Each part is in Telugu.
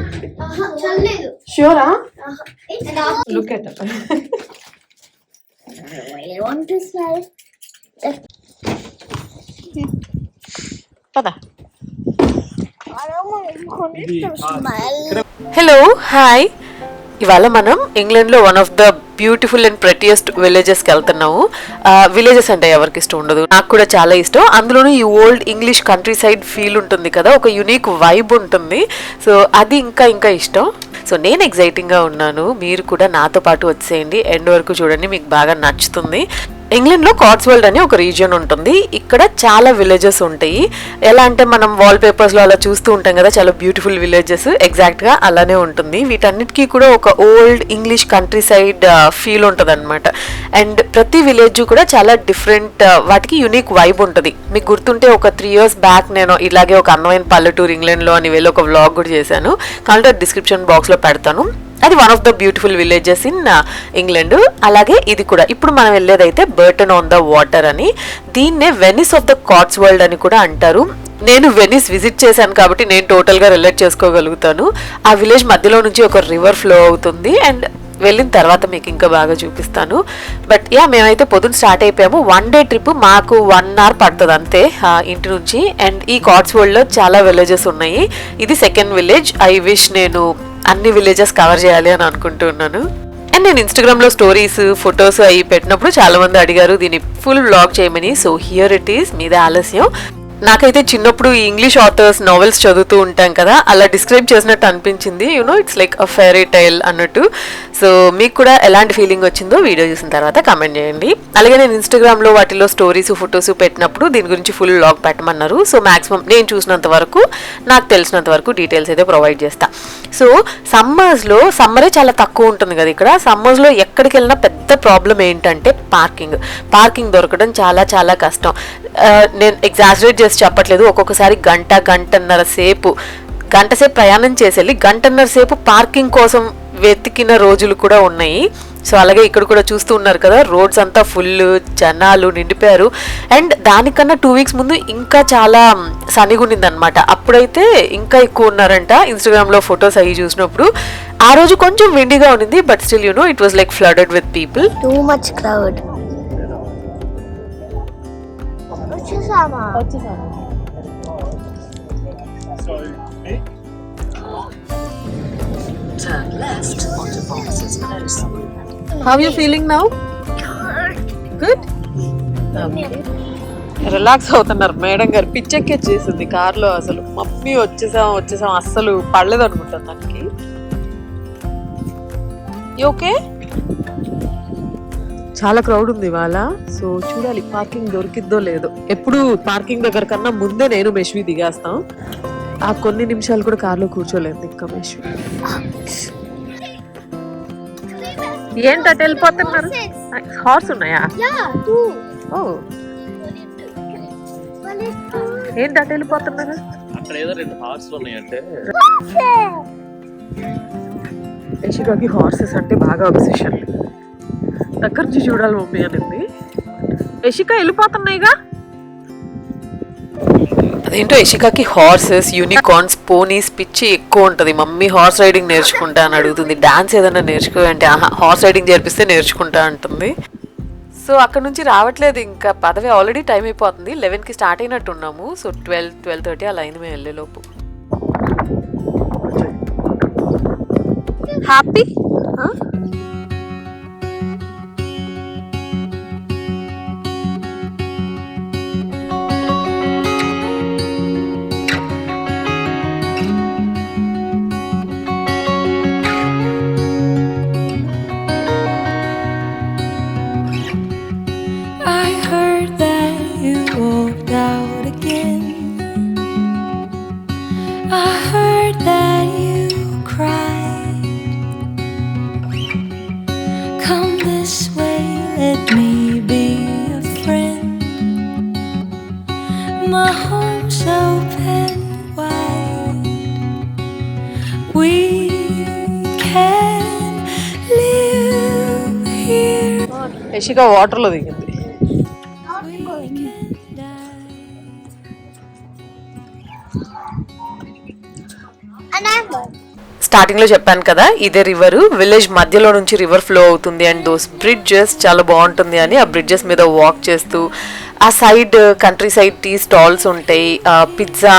after- look at I want to smell. పద. హలో హాయ్ ఇవాళ మనం ఇంగ్లాండ్లో one of the beautiful and prettiest విలేజెస్కి వెళ్తున్నాము. విలేజెస్ అంటే ఎవరికి ఇష్టం ఉండదు? నాకు కూడా చాలా ఇష్టం. అందులోనూ ఈ old English countryside feel ఉంటుంది కదా ఒక యునిక్ వైబ్ ఉంటుంది. సో అది ఇంకా ఇంకా ఇష్టం. సో నేను ఎగ్జైటింగ్గా ఉన్నాను. మీరు కూడా నాతో పాటు వచ్చేయండి. ఎండ్ వరకు చూడండి. మీకు బాగా నచ్చుతుంది. ఇంగ్లాండ్లో కాట్స్వెల్డ్ అని ఒక రీజియన్ ఉంటుంది. ఇక్కడ చాలా విలేజెస్ ఉంటాయి. ఎలా అంటే మనం వాల్ పేపర్స్లో అలా చూస్తూ ఉంటాం కదా చాలా బ్యూటిఫుల్ విలేజెస్. ఎగ్జాక్ట్గా అలానే ఉంటుంది. వీటన్నిటికీ కూడా ఒక old English countryside feel ఉంటుంది అనమాట అండ్ ప్రతి విలేజ్ కూడా చాలా డిఫరెంట్ వాటికి యునిక్ వైబ్ ఉంటుంది. మీకు గుర్తుంటే ఒక త్రీ ఇయర్స్ బ్యాక్ నేను ఇలాగే ఒక అందమైన పల్లెటూరు ఇంగ్లాండ్లో అని వెళ్ళి ఒక వ్లాగ్ కూడా చేశాను. కాబట్టి డిస్క్రిప్షన్ బాక్స్లో పెడతాను. అది one of the beautiful villages in England అలాగే ఇది కూడా. ఇప్పుడు మనం వెళ్ళేదైతే బర్టన్ ఆన్ ద వాటర్ అని దీన్నే Venice of the Cotswolds అని కూడా అంటారు. నేను వెనిస్ విజిట్ చేశాను కాబట్టి నేను టోటల్గా రిలేట్ చేసుకోగలుగుతాను. ఆ విలేజ్ మధ్యలో నుంచి ఒక రివర్ ఫ్లో అవుతుంది అండ్ వెళ్ళిన తర్వాత మీకు ఇంకా బాగా చూపిస్తాను. బట్ యా మేమైతే పొద్దున్న స్టార్ట్ అయిపోయాము. వన్ డే ట్రిప్ మాకు వన్ అవర్ పడుతుంది అంతే ఇంటి నుంచి. అండ్ ఈ కాట్స్ వరల్డ్లో చాలా విలేజెస్ ఉన్నాయి. ఇది సెకండ్ విలేజ్ ఐ విష్ నేను అన్ని విలేజెస్ కవర్ చేయాలి అని అనుకుంటున్నాను అండ్ నేను ఇన్స్టాగ్రామ్లో స్టోరీస్ ఫొటోస్ అవి పెట్టినప్పుడు చాలామంది అడిగారు దీన్ని ఫుల్ బ్లాగ్ చేయమని. సో హియర్ ఇట్ ఈస్ మీద ఆలస్యం. నాకైతే చిన్నప్పుడు ఈ ఇంగ్లీష్ ఆథర్స్ నావెల్స్ చదువుతూ ఉంటాం కదా అలా డిస్క్రైబ్ చేసినట్టు అనిపించింది. You know it's like a fairy tale అన్నట్టు. సో మీకు కూడా ఎలాంటి ఫీలింగ్ వచ్చిందో వీడియో చూసిన తర్వాత కమెంట్ చేయండి. అలాగే నేను ఇన్స్టాగ్రామ్లో వాటిలో స్టోరీస్ ఫొటోస్ పెట్టినప్పుడు దీని గురించి ఫుల్ లాగ్ పెట్టమన్నారు. సో మాక్సిమం నేను చూసినంత వరకు నాకు తెలిసినంత వరకు డీటెయిల్స్ అయితే ప్రొవైడ్ చేస్తాను సో సమ్మర్స్లో సమ్మరే చాలా తక్కువ ఉంటుంది కదా ఇక్కడ. సమ్మర్స్లో ఎక్కడికి వెళ్ళినా పెద్ద ప్రాబ్లం ఏంటంటే పార్కింగ్. పార్కింగ్ దొరకడం చాలా చాలా కష్టం. నేను ఎగ్జాజరేట్ చేసి చెప్పట్లేదు. ఒక్కొక్కసారి గంట గంటన్నర సేపు గంట సేపు ప్రయాణం చేసి వెళ్ళి గంటన్నర సేపు పార్కింగ్ కోసం వెతికిన రోజులు కూడా ఉన్నాయి. సో అలాగే ఇక్కడ కూడా చూస్తూ ఉన్నారు కదా రోడ్స్ అంతా ఫుల్ జనాలు నిండిపోయారు. అండ్ దానికన్నా టూ వీక్స్ ముందు ఇంకా చాలా సనిగా ఉన్నిందనమాట అప్పుడైతే ఇంకా ఎక్కువ ఉన్నారంట. ఇన్స్టాగ్రామ్లో ఫొటోస్ అవి చూసినప్పుడు ఆ రోజు కొంచెం విండిగా ఉన్నింది but still you know it was like flooded with people Too much crowd. వచ్చేసామా how you feeling now good relax అవుతున్నారు. మేడం గారు పిచ్చెక్కే చేసింది కార్లో అసలు. మమ్మీ వచ్చేసాం వచ్చేసాం. అస్సలు పడలేదు అనుకుంటాను దానికి ఓకే చాలా క్రౌడ్ ఉంది ఇవాళ. సో చూడాలి పార్కింగ్ దొరికిద్దో లేదో. ఎప్పుడు పార్కింగ్ దగ్గర కన్నా ముందే నేను మెష్వి దిగేస్తాం. ఆ కొన్ని నిమిషాలు కూడా కార్లో కూర్చోలేదు ఇంకా మెష్వి ఏంటి అటు వెళ్ళిపోతున్నారు హార్స్ ఉన్నాయా? Yeah too. ఓ. ఏంటి అటు వెళ్ళిపోతున్నారు అక్కడ ఏదో రెండు హార్స్లు ఉన్నాయంటే. యశికాకి హార్సెస్ అంటే బాగా అబ్సెషన్ దగ్గర నుంచి చూడాలి మమ్మీ అనింది. యశిక వెళ్ళిపోతున్నాయిగా? అదేంటో యశికాకి హార్సెస్ యూనికార్న్స్ పోనీస్ పిచ్చి ఎక్కువ ఉంటుంది. మమ్మీ హార్స్ రైడింగ్ నేర్చుకుంటా అని అడుగుతుంది. డాన్స్ ఏదైనా నేర్చుకో అంటే హార్స్ రైడింగ్ చేర్పిస్తే నేర్చుకుంటా అంటుంది. సో అక్కడ నుంచి రావట్లేదు ఇంకా. పదవి ఆల్రెడీ టైం అయిపోతుంది. లెవెన్కి స్టార్ట్ అయినట్టు ఉన్నాము సో ట్వెల్వ్ ట్వెల్వ్ థర్టీ అలా అయింది మేము వెళ్ళేలోపు. హ్యాపీ యశిక వాటర్లో దిగింది. స్టార్టింగ్లో స్టార్టింగ్లో చెప్పాను కదా ఇదే రివర్ విలేజ్ మధ్యలో నుంచి రివర్ ఫ్లో అవుతుంది అండ్ దోస్ బ్రిడ్జెస్ చాలా బాగుంటుంది అని ఆ బ్రిడ్జెస్ మీద వాక్ చేస్తూ ఆ side countryside tea stalls ఉంటాయి. పిజ్జా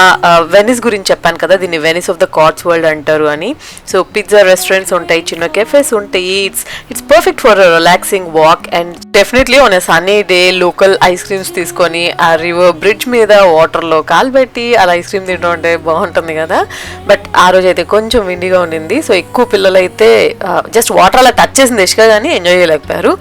వెనిస్ గురించి చెప్పాను కదా దీన్ని Venice of the Cotswolds అంటారు అని. సో పిజ్జా రెస్టారెంట్స్ ఉంటాయి చిన్న కెఫేస్ ఉంటాయి. It's it's perfect for relaxing walk and definitely on a sunny day local ice creams తీసుకొని ఆ రివర్ బ్రిడ్జ్ మీద వాటర్లో కాలు పెట్టి అలా ఐస్ క్రీమ్ తినడం ఉంటే బాగుంటుంది కదా. బట్ ఆ రోజు అయితే కొంచెం విండిగా ఉండింది. సో ఎక్కువ పిల్లలైతే జస్ట్ వాటర్ అలా టచ్ చేసింది ఇష్క కానీ ఎంజాయ్ చేయలేకపోయారు.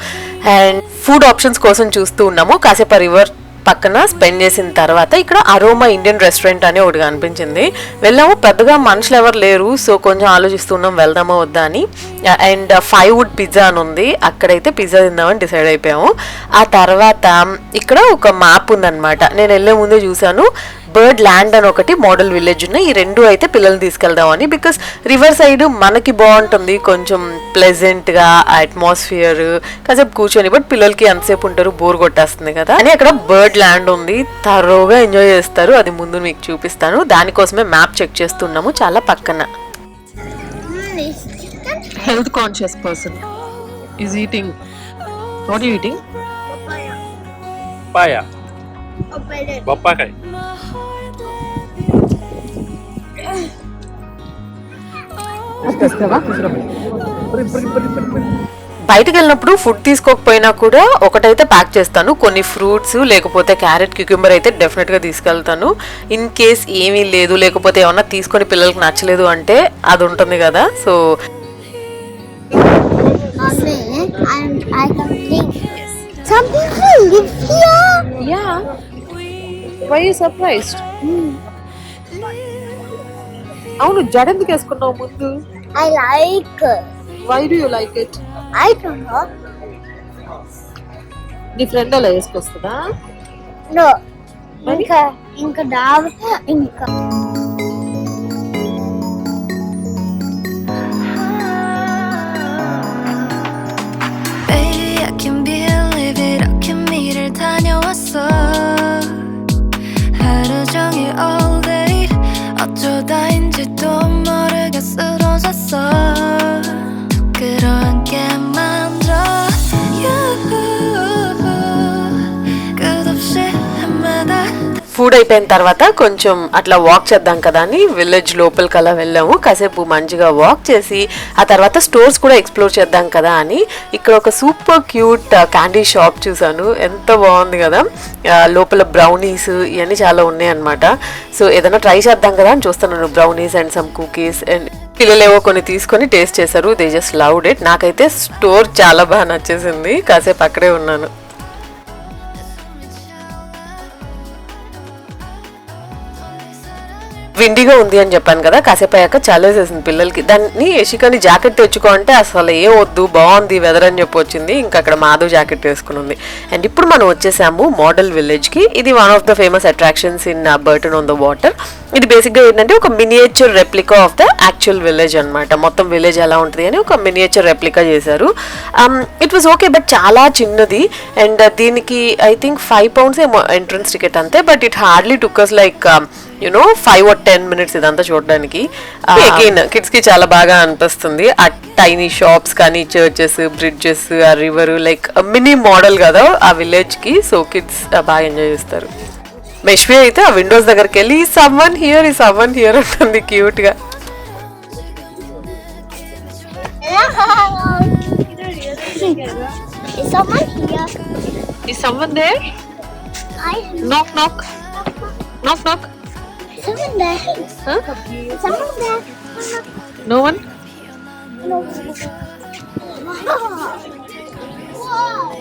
అండ్ ఫుడ్ ఆప్షన్స్ కోసం చూస్తూ ఉన్నాము. కాసేపు రివర్ పక్కన స్పెండ్ చేసిన తర్వాత ఇక్కడ అరోమా ఇండియన్ రెస్టారెంట్ అని ఒకటి కనిపించింది. వెళ్ళాము. పెద్దగా మనుషులు ఎవరు లేరు. సో కొంచెం ఆలోచిస్తున్నాం వెళ్దామా వద్దా అని. అండ్ ఫైవ్ వుడ్ పిజ్జా అని ఉంది. అక్కడైతే పిజ్జా తిందామని డిసైడ్ అయిపోయాము. ఆ తర్వాత ఇక్కడ ఒక మ్యాప్ ఉందన్నమాట. నేను వెళ్ళే ముందే చూశాను. బర్డ్ ల్యాండ్ అని ఒకటి మోడల్ విలేజ్ ఉన్నాయి. ఈ రెండు అయితే పిల్లల్ని తీసుకెళ్దామని. బికాస్ రివర్ సైడ్ మనకి బాగుంటుంది. కొంచెం ప్లెజెంట్గా అట్మాస్ఫియర్ కాసేపు కూర్చొని బట్ పిల్లలకి ఎంతసేపు ఉంటారు? బోర్ కొట్టేస్తుంది కదా. అని అక్కడ బర్డ్ ల్యాండ్ ఉంది. తరోగా ఎంజాయ్ చేస్తారు. అది ముందు మీకు చూపిస్తాను. దానికోసమే మ్యాప్ చెక్ చేస్తున్నాము. చాలా పక్కన. Health conscious person is eating what eating పాయ. బొప్పాకాయ బయటకు వెళ్ళినప్పుడు ఫుడ్ తీసుకోకపోయినా కూడా ఒకటైతే ప్యాక్ చేస్తాను. కొన్ని ఫ్రూట్స్ లేకపోతే క్యారెట్ క్యూక్యూంబర్ అయితే డెఫినెట్గా తీసుకెళ్తాను. ఇన్ కేస్ ఏమీ లేదు లేకపోతే ఏమన్నా తీసుకొని పిల్లలకి నచ్చలేదు అంటే అది ఉంటుంది కదా. So Mommy, I'm, I can think. Some people live here. Yeah why surprised అవును జడ ఎందుకు వేసుకున్నావు ముందు I like. Why do you like it I don't know. నీ ఫ్రెండ్ అలా వేసుకొస్తుందా No. ఇంకా ఇంకా డాబ్ ఇంకా అయిపోయిన తర్వాత కొంచెం అట్లా వాక్ చేద్దాం కదా అని విలేజ్ లోపలికి అలా వెళ్ళాము. కాసేపు మంచిగా వాక్ చేసి ఆ తర్వాత స్టోర్స్ కూడా ఎక్స్ప్లోర్ చేద్దాం కదా అని ఇక్కడ ఒక సూపర్ క్యూట్ క్యాండీ షాప్ చూసాను ఎంత బాగుంది కదా. లోపల బ్రౌనీస్ ఇవన్నీ చాలా ఉన్నాయన్నమాట సో ఏదైనా ట్రై చేద్దాం కదా అని చూస్తున్నాను brownies and some cookies and పిల్లలేవో కొన్ని తీసుకొని టేస్ట్ చేశారు. దే జస్ట్ లవ్డ్ ఇట్ నాకైతే స్టోర్ చాలా బాగా నచ్చేసింది. కాసేపు అక్కడే ఉన్నాను. విండిగా ఉంది అని చెప్పాను కదా కాసేపు అయ్యాక చల్లేసేసింది పిల్లలకి. దాన్ని యశికని జాకెట్ తెచ్చుకో అంటే అసలు ఏ వద్దు బాగుంది వెదర్ అని చెప్పి వచ్చింది. ఇంకా అక్కడ మాధవ్ జాకెట్ వేసుకుని ఉంది. అండ్ ఇప్పుడు మనం వచ్చేసాము మోడల్ విలేజ్కి ఇది one of the famous attractions in Bourton on the water ఇది బేసిక్గా ఏంటంటే ఒక miniature replica of the actual village అనమాట మొత్తం విలేజ్ ఎలా ఉంటుంది అని ఒక మినియేచర్ రెప్లికా చేశారు. ఇట్ వాజ్ ఓకే బట్ చాలా చిన్నది. అండ్ uh, దీనికి ఐ థింక్ ఫైవ్ పౌండ్స్ ఏమో ఎంట్రన్స్ టికెట్ అంతే but it hardly took us like you know five or ten minutes ఇదంతా చూడడానికి. అగైన్ కిడ్స్కి చాలా బాగా అనిపిస్తుంది. ఆ టైనీ షాప్స్ కానీ చర్చెస్ బ్రిడ్జెస్ ఆ రివర్ లైక్ మినీ మోడల్ కదా ఆ విలేజ్కి. సో కిడ్స్ బాగా ఎంజాయ్ చేస్తారు. మెష్వి అయితే ఆ విండోస్ దగ్గరికి వెళ్ళి is someone here is someone here ఉంటుంది క్యూట్గా. Is someone here? Is someone there I knock knock నాక్ నాక్ Someone there. Huh? Someone there. No one? No. one. Wow.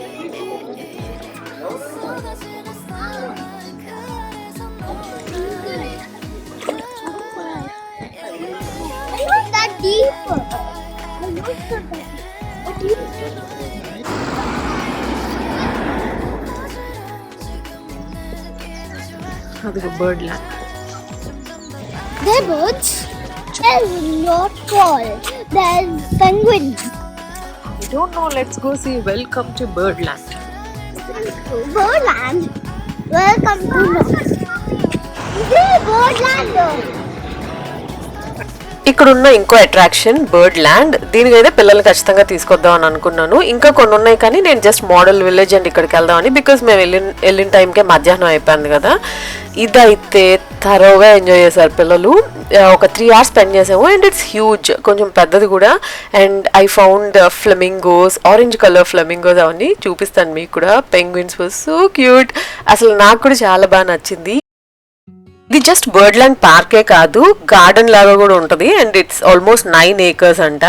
That deep. Look. What do you They're birds. There's not tall. There's penguins. I don't know. Let's go see. Welcome to Birdland. Birdland. Welcome to no. This is Birdland. ఇక్కడ ఉన్న ఇంకో అట్రాక్షన్ బర్డ్ ల్యాండ్ దీనికైతే పిల్లల్ని ఖచ్చితంగా తీసుకొద్దాం అని అనుకున్నాను ఇంకా కొన్ని ఉన్నాయి కానీ నేను జస్ట్ మోడల్ విలేజ్ అండ్ ఇక్కడికి వెళ్దామని బికాస్ మేము వెళ్ళిన వెళ్ళిన టైంకే మధ్యాహ్నం అయిపోయింది కదా ఇదైతే థరోగా ఎంజాయ్ చేశారు పిల్లలు. ఒక త్రీ అవర్స్ స్పెండ్ చేసాము. అండ్ ఇట్స్ హ్యూజ్ కొంచెం పెద్దది కూడా. And I found flamingos orange colour flamingos అవన్నీ చూపిస్తాను మీకు కూడా. పెంగ్విన్స్ వాజ్ సో క్యూట్ అసలు నాకు కూడా చాలా బాగా నచ్చింది. ఇది జస్ట్ బర్డ్ ల్యాండ్ పార్కే కాదు గార్డెన్ లాగా కూడా ఉంటుంది and it's almost nine acres అంట.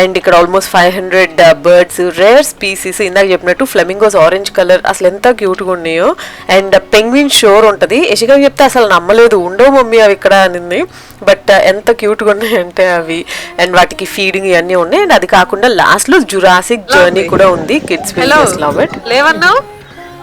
అండ్ ఇక్కడ almost five hundred birds rare species ఇందాక చెప్పినట్టు ఫ్లెమింగోస్ ఆరెంజ్ కలర్ అసలు ఎంత క్యూట్గా ఉన్నాయో. అండ్ పెంగ్విన్ షోర్ ఉంటుంది. యశిగా చెప్తే అసలు నమ్మలేదు. ఉండవు మమ్మీ అవి ఇక్కడ అనింది. బట్ ఎంత క్యూట్గా ఉన్నాయంటే అవి. అండ్ వాటికి ఫీడింగ్ ఇవన్నీ ఉన్నాయి. అండ్ అది కాకుండా లాస్ట్లో జురాసిక్ జర్నీ కూడా ఉంది. కిడ్స్ లవ్ ఇట్ లేవన్నా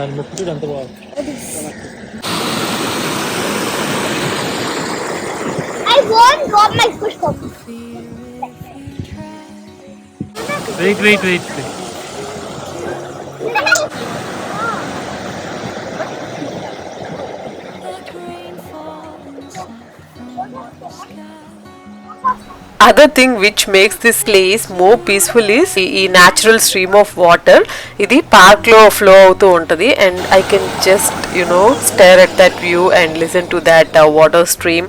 I won't drop my push. Wait, wait, wait, wait. Other thing we. Which makes this place more peaceful is ఈ న్యాచురల్ స్ట్రీమ్ ఆఫ్ వాటర్ ఇది పార్క్లో ఫ్లో అవుతూ ఉంటది. And I can just you know stare at that view and listen to that water stream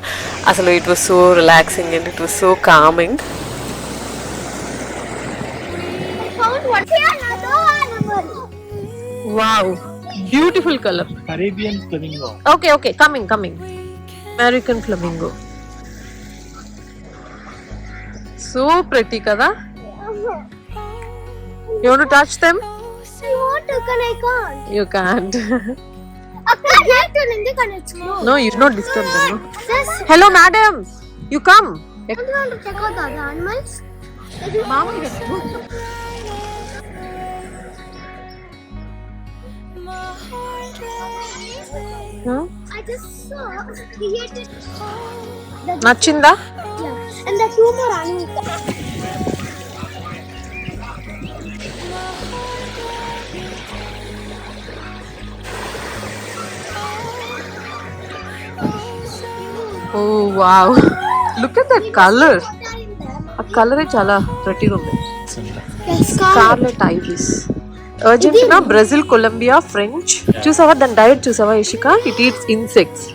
అసలు it was so relaxing and it was so calming. Wow beautiful colour Arabian flamingo okay okay coming coming American flamingo సూపర్తి కదా? You touch them you can't no you not disturb them hello madam you come నచ్చిందా? Yeah, and the two more animals. Oh wow look at that colour ఆ కలరే చాలా ప్రతిగా ఉంది scarlet ibis Argentina Brazil Colombia French చూసావా దాని డైట్ చూసావా Ishika it eats insects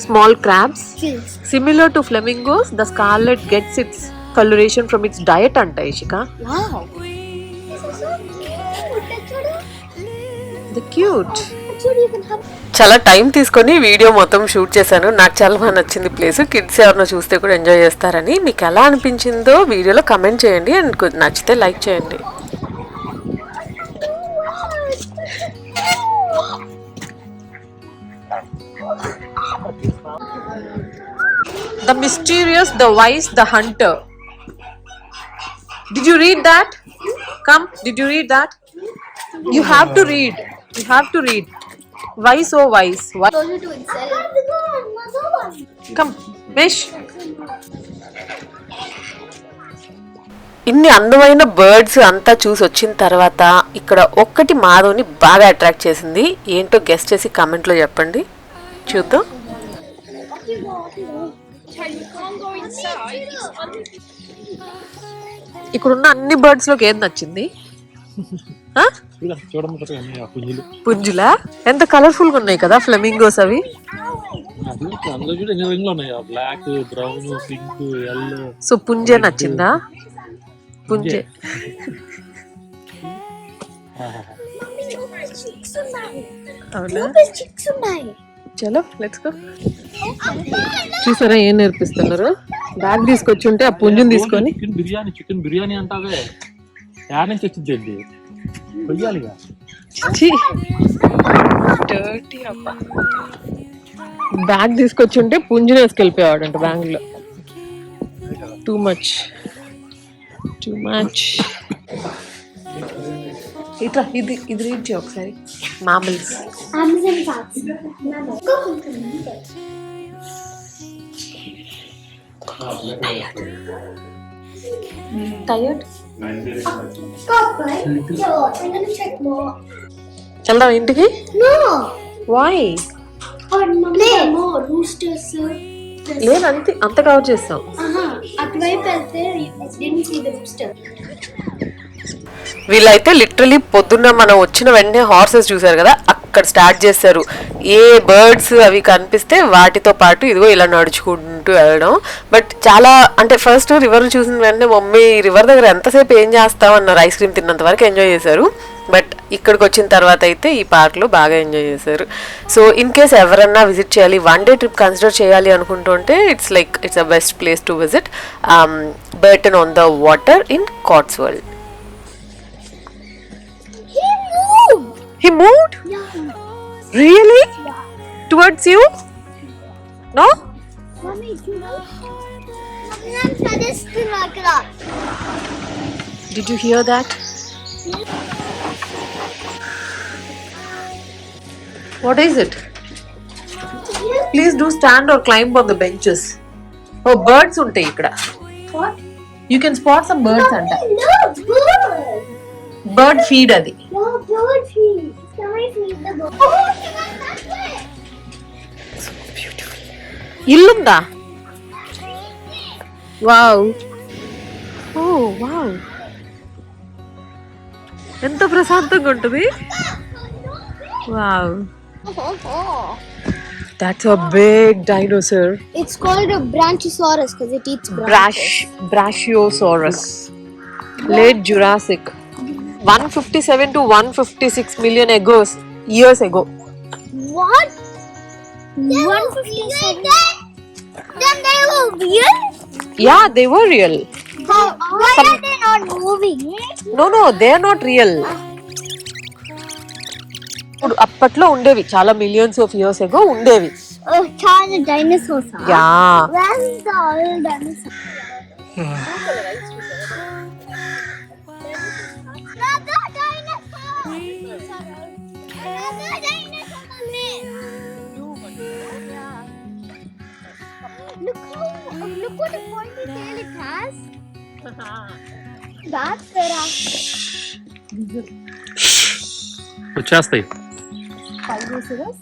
small crabs Things. Similar to flamingos the scarlet gets its coloration from its diet అంట ఇషిక Wow. Cute. Have. చాలా టైం తీసుకొని వీడియో మొత్తం షూట్ చేశాను నాకు చాలా బాగా నచ్చింది ప్లేస్ కిడ్స్ ఎవరినో చూస్తే కూడా ఎంజాయ్ చేస్తారని మీకు ఎలా అనిపించిందో వీడియోలో కమెంట్ చేయండి అండ్ నచ్చితే లైక్ చేయండి the mysterious the wise the hunter did you read that come did you read that you have to read you have to read wise oh wise come mesh ఇన్ని అందమైన బర్డ్స్ అంతా చూసి వచ్చిన తర్వాత ఇక్కడ ఒక్కటి మాధవ్ని బాగా అట్రాక్ట్ చేసింది. ఏంటో గెస్ట్ చేసి కామెంట్లో చెప్పండి. చూద్దాం. ఇక్కడున్న అన్ని బర్డ్స్లోకి ఏది నచ్చింది? పుంజులు? ఎంత కలర్ఫుల్గా ఉన్నాయి కదా ఫ్లెమింగోస్ అవి? సో పుంజే నచ్చిందా? పుంజే. అవునా. చలో లెట్స్ గో చూసారా ఏం నేర్పిస్తున్నారు? బ్యాగ్ తీసుకొచ్చి ఉంటే ఆ పుంజుని తీసుకొని చికెన్ బిర్యానీ చికెన్ బిర్యానీ అంటావే. యాడ నుంచి వచ్చింది అండి కొయ్యాలిగా బ్యాగ్ తీసుకొచ్చి ఉంటే పుంజుని వేసుకెళ్ళిపోయాడంట బ్యాంగ్లో టూ మచ్ టూ మచ్ ఇట్లా ఇది ఇది రీడ్ చేయ ఒకసారి మామల్స్ వెళ్దాం ఇంటికి? వాయ్ లేదు అంతే అంత కవర్ చేస్తాం వీళ్ళైతే లిటరలీ పొద్దున్న మనం వచ్చిన వెంటనే హార్సెస్ చూసారు కదా అక్కడ స్టార్ట్ చేస్తారు. ఏ బర్డ్స్ అవి కనిపిస్తే వాటితో పాటు ఇదిగో ఇలా నడుచుకుంటూ వెళ్ళడం. బట్ చాలా అంటే ఫస్ట్ రివర్ చూసిన వెంటనే మమ్మీ రివర్ దగ్గర ఎంతసేపు ఏం చేస్తామన్నారు ఐస్ క్రీమ్ తిన్నంత వరకు ఎంజాయ్ చేశారు. బట్ ఇక్కడికి వచ్చిన తర్వాత అయితే ఈ పార్క్లో బాగా ఎంజాయ్ చేశారు. సో ఇన్ కేస్ ఎవరన్నా విజిట్ చేయాలి వన్ డే ట్రిప్ కన్సిడర్ చేయాలి అనుకుంటుంటే it's like it's a best place to visit Bourton on the Water in Cotswolds He moved? Yeah. Really? Towards you? No? Mommy, you know? Mommy, I'm satisfied like that. Did you hear that? What is it? Please do stand or climb on the benches. Oh, birds ఉంటాయి ఇక్కడ What? You can spot some birds అంట No, bird! బర్డ్ ఫీడ్ అది No, bird feed. Can I feed the bird? Oh, she went that way! ఇల్లుందా wow oh wow ఎంత ప్రశాంతంగా ఉంటుంది wow that's a big dinosaur It's called a branchosaurus because it eats brach brachiosaurus late Jurassic 157 to 156 million egos years ago What? 157. Then they were real? yeah they were real How, why are they not moving? no no they are not real ఇప్పుడు అప్పట్లో ఉండేవి చాలా మిలియన్స్ ఆఫ్ ఇయర్స్ ఎగో ఉండేవి Oh, dinosaurs. huh? Yeah what a pointy tail it has. That's Vera. Участый. Pinoceros.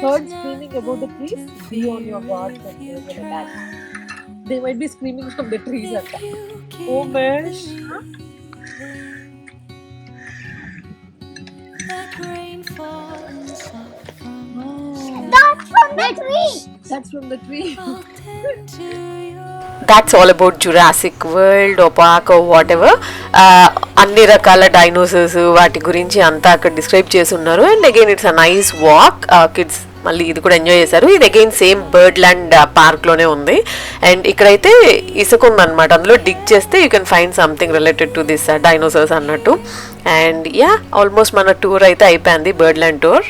Heard screaming about the trees. Be on your guard when they will attack. They might be screaming from the trees at oh, that. Oh, Mesh. Huh? From the tree! That's from the tree. That's all about Jurassic World or park or whatever అన్ని రకాల డైనోసర్స్ వాటి గురించి అంతా అక్కడ డిస్క్రైబ్ చేసి ఉన్నారు and again it's a nice walk kids మళ్ళీ ఇది కూడా ఎంజాయ్ చేశారు. ఇది అగైన్ సేమ్ బర్డ్ ల్యాండ్ పార్క్లోనే ఉంది. అండ్ ఇక్కడైతే ఇసుక ఉందన్నమాట. అందులో డిగ్ చేస్తే you can find something related to this dinosaurs అన్నట్టు. అండ్ యా ఆల్మోస్ట్ మన టూర్ అయితే అయిపోయింది బర్డ్ ల్యాండ్ టూర్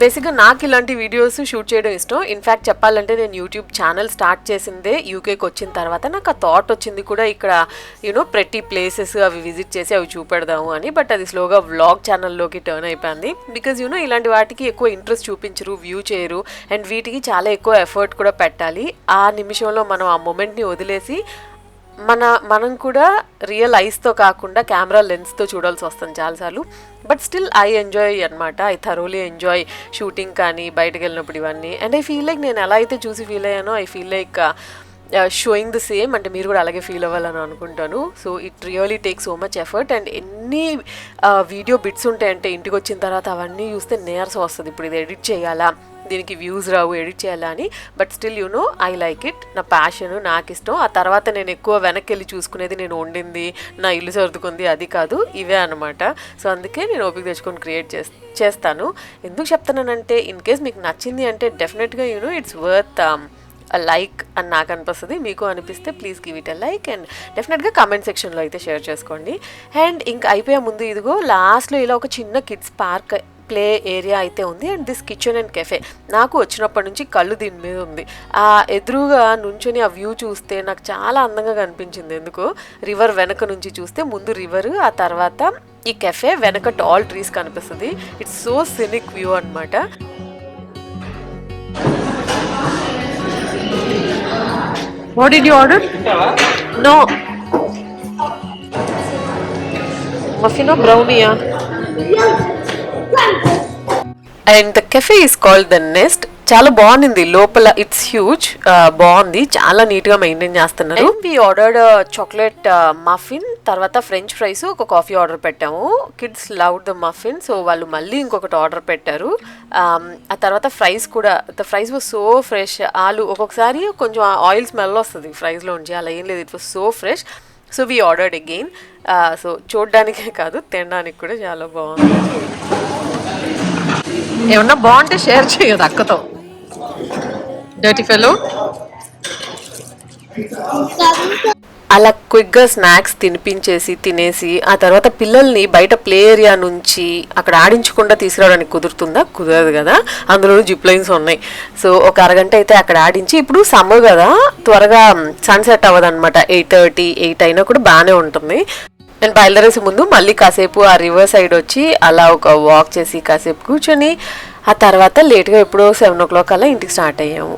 బేసిక్గా నాకు ఇలాంటి వీడియోస్ షూట్ చేయడం ఇష్టం. ఇన్ఫ్యాక్ట్ చెప్పాలంటే నేను యూట్యూబ్ ఛానల్ స్టార్ట్ చేసిందే యూకేకి వచ్చిన తర్వాత. నాకు ఆ థాట్ వచ్చింది కూడా ఇక్కడ యూనో ప్రతి ప్లేసెస్ అవి విజిట్ చేసి అవి చూపెడదాము అని. బట్ అది స్లోగా వ్లాగ్ ఛానల్లోకి టర్న్ అయిపోయింది. బికాజ్ యూనో ఇలాంటి వాటికి ఎక్కువ ఇంట్రెస్ట్ చూపించరు వ్యూ చేయరు. అండ్ వీటికి చాలా ఎక్కువ ఎఫర్ట్ కూడా పెట్టాలి. ఆ నిమిషంలో మనం ఆ మూమెంట్ని వదిలేసి మన మనం కూడా రియల్ ఐస్తో కాకుండా కెమెరా లెన్స్తో చూడాల్సి వస్తుంది చాలాసార్లు. బట్ స్టిల్ ఐ ఎంజాయ్ అనమాట ఐ థరోలీ ఎంజాయ్ షూటింగ్ కానీ బయటకు వెళ్ళినప్పుడు ఇవన్నీ. అండ్ ఐ ఫీల్ లైక్ నేను ఎలా అయితే చూసి feel అయ్యానో I feel like showing the same అంటే మీరు కూడా అలాగే ఫీల్ అవ్వాలని అనుకుంటాను. So it really take so much effort and ఎన్ని వీడియో బిట్స్ ఉంటాయంటే ఇంటికి వచ్చిన తర్వాత అవన్నీ చూస్తే నీరసం వస్తుంది. ఇప్పుడు ఇది ఎడిట్ చేయాలా? దీనికి వ్యూస్ రావు ఎడిట్ చేయాలా అని. But still you know I like it నా ప్యాషన్ నాకు ఇష్టం. ఆ తర్వాత నేను ఎక్కువ వెనక్కి వెళ్ళి చూసుకునేది నేను వండింది నా ఇల్లు సర్దుకుంది అది కాదు ఇవే అనమాట సో అందుకే నేను ఓపిక తెచ్చుకొని క్రియేట్ చేస్ చేస్తాను. ఎందుకు చెప్తున్నానంటే ఇన్ కేస్ మీకు నచ్చింది అంటే డెఫినెట్గా యూనో ఇట్స్ వర్త్ లైక్ అని నాకు అనిపిస్తుంది. మీకు అనిపిస్తే please give it a like and డెఫినెట్గా కామెంట్ సెక్షన్లో అయితే షేర్ చేసుకోండి. అండ్ ఇంకా అయిపోయే ముందు ఇదిగో లాస్ట్లో ఇలా ఒక చిన్న కిడ్స్ పార్క్ ప్లే ఏరియా అయితే ఉంది. And this kitchen and cafe నాకు వచ్చినప్పటి నుంచి కళ్ళు దీని మీద ఉంది. ఆ ఎదురుగా నుంచొని ఆ వ్యూ చూస్తే నాకు చాలా అందంగా కనిపించింది. ఎందుకు? రివర్ వెనక నుంచి చూస్తే ముందు రివర్ ఆ తర్వాత ఈ కెఫే వెనక టాల్ ట్రీస్ కనిపిస్తుంది. It's so scenic view What did you order? No. Muffin or brownie? Yeah? And the cafe is called The Nest చాలా బాగుంది. లోపల ఇట్స్ హ్యూజ్ బాగుంది. చాలా నీట్గా మెయింటైన్ చేస్తున్నారు వి ఆర్డర్డ్ చాక్లెట్ మఫిన్ తర్వాత ఫ్రెంచ్ ఫ్రైస్ ఒక కాఫీ ఆర్డర్ పెట్టాము. Kids love the muffin so వాళ్ళు మళ్ళీ ఇంకొకటి ఆర్డర్ పెట్టారు. Um, ఆ తర్వాత ఫ్రైస్ కూడా the fries was so fresh ఆలు ఒక్కొక్కసారి కొంచెం ఆయిల్ స్మెల్ వస్తుంది ఫ్రైస్లో ఉంచి అలా ఏం లేదు. It was so fresh so we ordered again so చూడడానికే కాదు తినడానికి కూడా చాలా బాగుంది. ఏమన్నా బాగుంటే షేర్ చేయదు అక్కతో. డర్టీ ఫెలో అలా క్విక్గా స్నాక్స్ తినిపించేసి తినేసి ఆ తర్వాత పిల్లల్ని బయట ప్లే ఏరియా నుంచి అక్కడ ఆడించకుండా తీసుకురావడానికి కుదురుతుందా? కుదరదు కదా. అందులో జిప్ లైన్స్ ఉన్నాయి. సో ఒక అరగంట అయితే అక్కడ ఆడించి ఇప్పుడు సమ్మర్ కదా త్వరగా సన్సెట్ అవ్వదు అనమాట ఎయిట్ థర్టీ ఎయిట్ అయినా కూడా బాగానే ఉంటుంది. నేను బయలుదేరేసే ముందు మళ్ళీ కాసేపు ఆ రివర్ సైడ్ వచ్చి అలా ఒక వాక్ చేసి కాసేపు కూర్చొని ఆ తర్వాత లేట్గా ఎప్పుడో సెవెన్ ఓ క్లాక్ అలా ఇంటికి స్టార్ట్ అయ్యాము.